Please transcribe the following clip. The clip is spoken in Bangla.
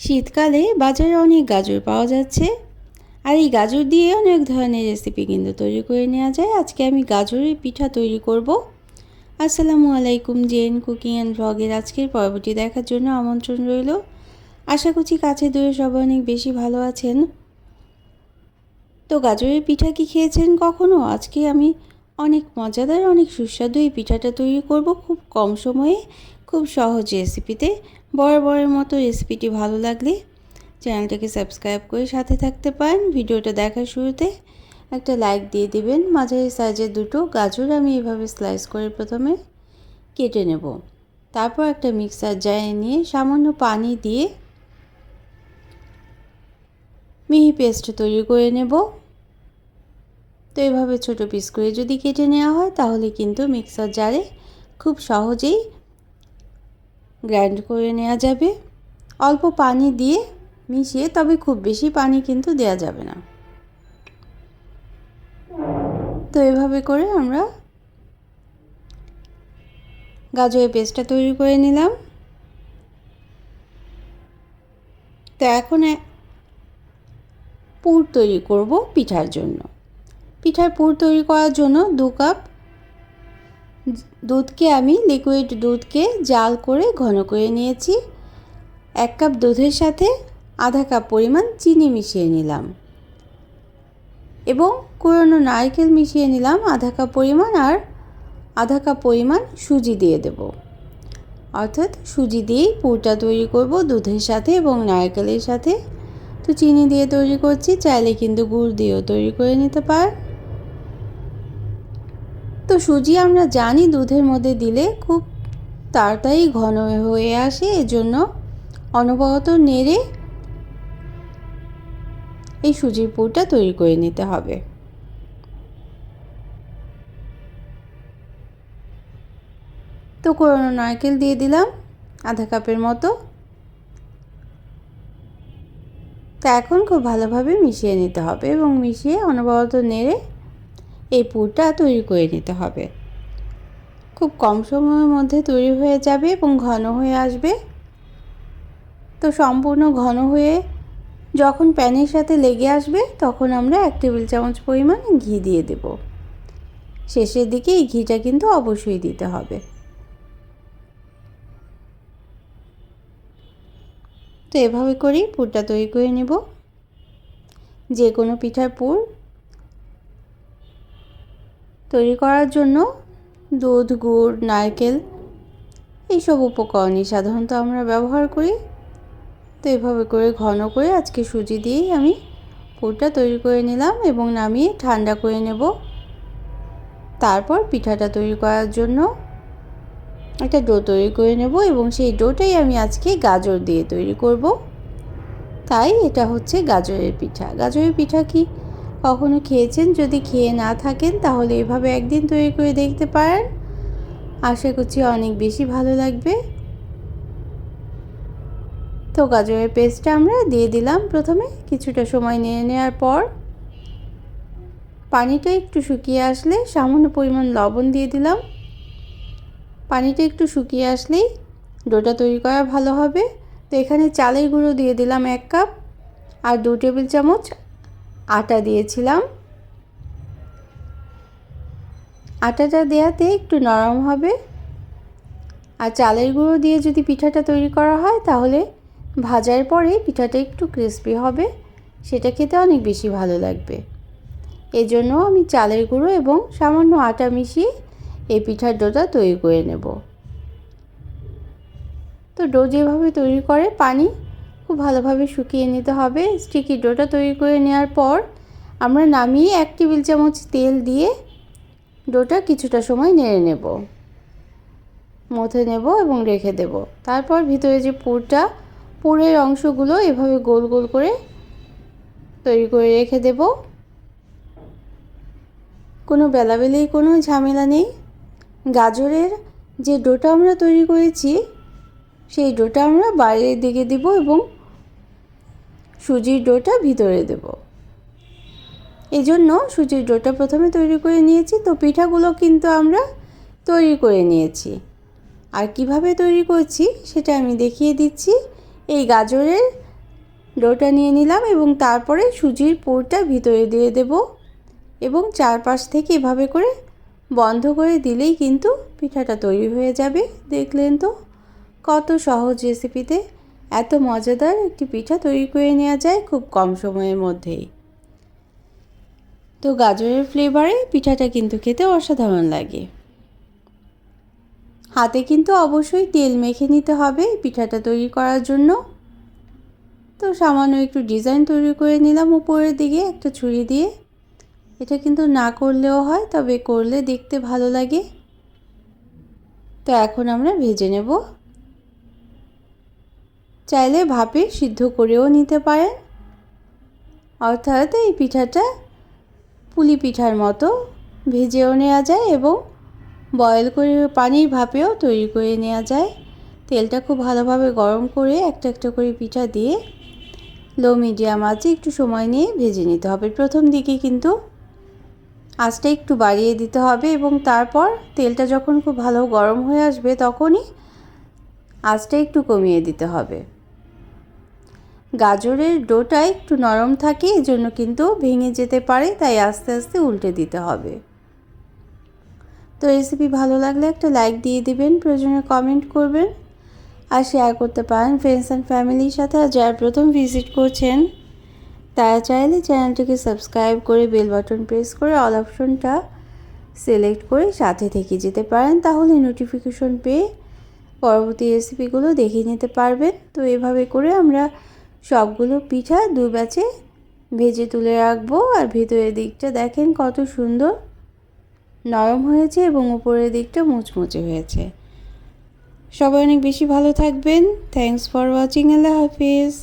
শীতকালে বাজারে অনেক গাজর পাওয়া যাচ্ছে। আর এই গাজর দিয়ে অনেক ধরনের রেসিপি কিন্তু তৈরি করে নেওয়া যায়। আজকে আমি গাজরের পিঠা তৈরি করব। আসসালামু আলাইকুম জেন কুকিং অ্যান্ড ভ্লগের আজকের পর্বটি দেখার জন্য আমন্ত্রণ রইল। আশা করছি কাছে দূরে সবাই অনেক বেশি ভালো আছেন। তো গাজরের পিঠা কি খেয়েছেন কখনো? আজকে আমি অনেক মজাদার, অনেক সুস্বাদু এই পিঠাটা তৈরি করব খুব কম সময়ে, খুব সহজ রেসিপিতে বরাবরের মতো রেসিপিটি ভালো লাগলে চ্যানেলটাকে সাবস্ক্রাইব করে সাথে থাকতে পারেন। ভিডিওটা দেখার শুরুতে একটা লাইক দিয়ে দিবেন। মাঝারি সাইজের দুটো গাজর আমি এভাবে স্লাইস করে প্রথমে কেটে নেব। তারপর একটা মিক্সার জারে নিয়ে সামান্য পানি দিয়ে মিহি পেস্ট তৈরি করে নেব। তো এভাবে ছোটো পিস করে যদি কেটে নেওয়া হয় তাহলে কিন্তু মিক্সার জারে খুব সহজেই গ্রাইন্ড করে নেওয়া যাবে। অল্প পানি দিয়ে মিশিয়ে, তবে খুব বেশি পানি কিন্তু দেওয়া যাবে না। তো এভাবে করে আমরা গাজরের পেস্টটা তৈরি করে নিলাম। তো এখন পুর তৈরি করব পিঠার জন্য। পিঠার পুর তৈরি করার জন্য দু কাপ দুধকে আমি লিকুইড দুধকে জাল করে ঘন করে নিয়েছি। এক কাপ দুধের সাথে আধা কাপ পরিমাণ চিনি মিশিয়ে নিলাম। এবং কুড়ানো নারকেল মিশিয়ে নিলাম আধা কাপ পরিমাণ আর আধা কাপ পরিমাণ সুজি দিয়ে দেব। অর্থাৎ সুজি দিয়েই পুরটা তৈরি করব দুধের সাথে এবং নারকেলের সাথে। তো চিনি দিয়ে তৈরি করছি, চাইলে কিন্তু গুড় দিয়েও তৈরি করে নিতে পার। তো সুজি আমরা জানি দুধের মধ্যে দিলে খুব তাড়াতাড়ি ঘন হয়ে আসে, এজন্য অনবরত নেড়ে এই সুজির পুরটা তৈরি করে নিতে হবে। তো কোরানো নারকেল দিয়ে দিলাম আধা কাপের মতো। তা এখন খুব ভালোভাবে মিশিয়ে নিতে হবে এবং মিশিয়ে অনবরত নেড়ে এই পুরটা তৈরি করে নিতে হবে। খুব কম সময়ের মধ্যে তৈরি হয়ে যাবে এবং ঘন হয়ে আসবে। তো সম্পূর্ণ ঘন হয়ে যখন প্যানের সাথে লেগে আসবে তখন আমরা এক টেবিল চামচ পরিমাণ ঘি দিয়ে দেব। শেষের দিকে এই ঘিটা কিন্তু অবশ্যই দিতে হবে। তো এভাবে করেই পুরটা তৈরি করে নেব। যে কোনো পিঠার পুর তৈরি করার জন্য দুধ, গুড়, নারকেল এইসব উপকরণই সাধারণত আমরা ব্যবহার করি। তো এভাবে করে ঘন করে আজকে সুজি দিয়েই আমি পুরটা তৈরি করে নিলাম এবং নামিয়ে ঠান্ডা করে নেব। তারপর পিঠাটা তৈরি করার জন্য একটা ডো তৈরি করে নেব এবং সেই ডোটাই আমি আজকে গাজর দিয়ে তৈরি করব। তাই এটা হচ্ছে গাজরের পিঠা। গাজরের পিঠা কি? কখনো খেয়েছেন? যদি খেয়ে না থাকেন, তাহলে এভাবে একদিন তৈরি করে দেখতে পারেন। আশা করছি অনেক বেশি ভালো লাগবে। তো গাজরের পেস্টটা আমরা দিয়ে দিলাম প্রথমে। কিছুটা সময় নিয়ে নেওয়ার পর পানিটা একটু শুকিয়ে আসলে সামান্য পরিমাণ লবণ দিয়ে দিলাম। পানিটা একটু শুকিয়ে আসলেই ডোটা তৈরি করা ভালো হবে। তো এখানে চালের গুঁড়ো দিয়ে দিলাম এক কাপ আর দু টেবিল চামচ আটা দিয়েছিলাম। আটাটা দেওয়াতে একটু নরম হবে। আর চালের গুঁড়ো দিয়ে যদি পিঠাটা তৈরি করা হয়, তাহলে ভাজার পরে পিঠাটা একটু ক্রিস্পি হবে। সেটা খেতে অনেক বেশি ভালো লাগবে। এজন্য আমি চালের গুঁড়ো এবং সামান্য আটা মিশিয়ে এই পিঠার ডোটা তৈরি করে নেব। তো ডো যেভাবে তৈরি করে, পানি খুব ভালোভাবে শুকিয়ে নিতে হবে। স্টিকি ডোটা তৈরি করে নেওয়ার পর আমরা নামিয়ে এক টেবিল চামচ তেল দিয়ে ডোটা কিছুটা সময় নেড়ে নেব। মথে নেব এবং রেখে দেব। তারপর ভিতরে যে পুরটা, পুরের অংশগুলো এভাবে গোল গোল করে তৈরি করে রেখে দেব। কোনো বেলাবেলি, কোনো ঝামেলা নেই। গাজরের যে ডোটা আমরা তৈরি করেছি, সেই ডোটা আমরা বাইরের দিকে দেব এবং সুজির ডোটা ভিতরে দেব। এই জন্য সুজির ডোটা প্রথমে তৈরি করে নিয়েছি। তো পিঠাগুলো কিন্তু আমরা তৈরি করে নিয়েছি। আর কীভাবে তৈরি করছি সেটা আমি দেখিয়ে দিচ্ছি। এই গাজরের ডোটা নিয়ে নিলাম এবং তারপরে সুজির পুরটা ভিতরে দিয়ে দেব এবং চারপাশ থেকে এভাবে করে বন্ধ করে দিলেই কিন্তু পিঠাটা তৈরি হয়ে যাবে। দেখলেন তো কত সহজ রেসিপিতে এত মজাদার একটি পিঠা তৈরি করে নেওয়া যায় খুব কম সময়ের মধ্যেই। তো গাজরের ফ্লেভারে পিঠাটা কিন্তু খেতে অসাধারণ লাগে। হাতে কিন্তু অবশ্যই তেল মেখে নিতে হবে পিঠাটা তৈরি করার জন্য। তো সামান্য একটু ডিজাইন তৈরি করে নিলাম উপরের দিকে একটা ছুরি দিয়ে। এটা কিন্তু না করলেও হয়, তবে করলে দেখতে ভালো লাগে। তো এখন আমরা ভেজে নেব। চাইলে ভাপে সিদ্ধ করেও নিতে পারেন। অর্থাৎ এই পিঠাটা পুলি পিঠার মতো ভেজেও নেওয়া যায় এবং বয়েল করে পানির ভাপেও তৈরি করে নেওয়া যায়। তেলটা খুব ভালোভাবে গরম করে একটা একটা করে পিঠা দিয়ে লো মিডিয়াম আছে একটু সময় নিয়ে ভেজে নিতে হবে। প্রথম দিকে কিন্তু আঁচটা একটু বাড়িয়ে দিতে হবে এবং তারপর তেলটা যখন খুব ভালো গরম হয়ে আসবে তখনই আঁচটা একটু কমিয়ে দিতে হবে। গাজরের ডোটা একটু নরম থাকে, এজন্য কিন্তু ভেঙে যেতে পারে, তাই আস্তে আস্তে উল্টে দিতে হবে। তো রেসিপি ভালো লাগলে একটা লাইক দিয়ে দিবেন, প্রয়োজনে কমেন্ট করবেন, আর শেয়ার করতে পারেন ফ্রেন্ডস অ্যান্ড ফ্যামিলির সাথে। আর যারা প্রথম ভিজিট করছেন, তারা চাইলে চ্যানেলটিকে সাবস্ক্রাইব করে বেল বাটন প্রেস করে অল অপশনটা সিলেক্ট করে সাথে থেকে যেতে পারেন, তাহলে নোটিফিকেশন পেয়ে পরবর্তী রেসিপিগুলো দেখে নিতে পারবেন। তো এভাবে করে আমরা সবগুলো পিঠা দু ব্যাচে ভেজে তুলে রাখব আর ভেতরের দিকটা দেখেন কত সুন্দর। নরম হয়েছে এবং উপরের দিকটা মুচমুচে হয়েছে। সবাই অনেক বেশি ভালো থাকবেন। থ্যাংকস ফর ওয়াচিং আল্লাহ হাফিজ।